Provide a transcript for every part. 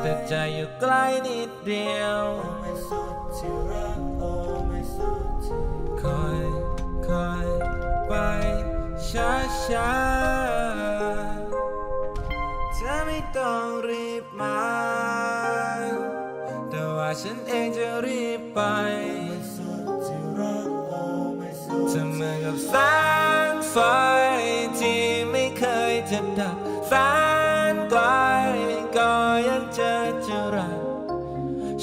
แต่ใจอยู่ใกล้นิดเดียวคอยคอยไปช้าช้าๆเธอไม่ต้องรีบมา แต่ว่าฉันเองจะรีบไปเธอเหมือนกับแสงไฟที่ไม่เคยจะดับแสน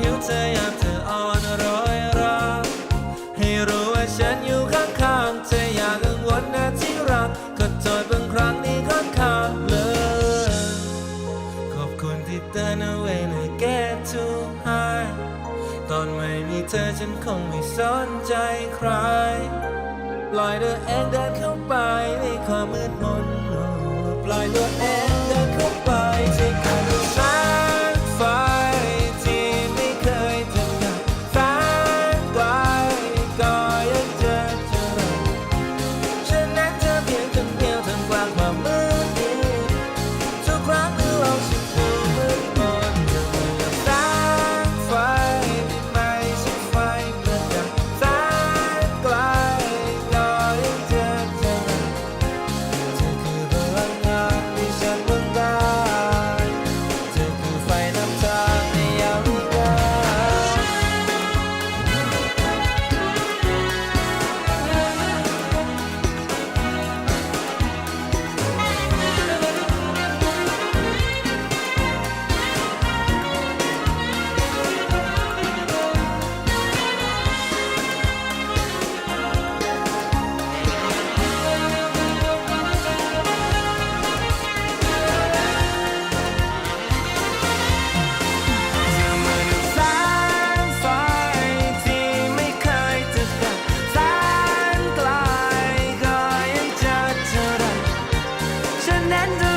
ผิวเธอยามเธออ่อนโรยราให้รู้ว่าฉันอยู่ข้างๆเธออย่ากังวลนะที่รักก็โทษบางครั้งนี่ค่อนข้างเลยขอบคุณที่เตือนเอาไว้นะ get too high ตอนไม่มีเธอฉันคงไม่สนใจใครปล่อยตัวเองเดินเข้าไปในความมืดมนปล่อยตัวเอง ein Ende.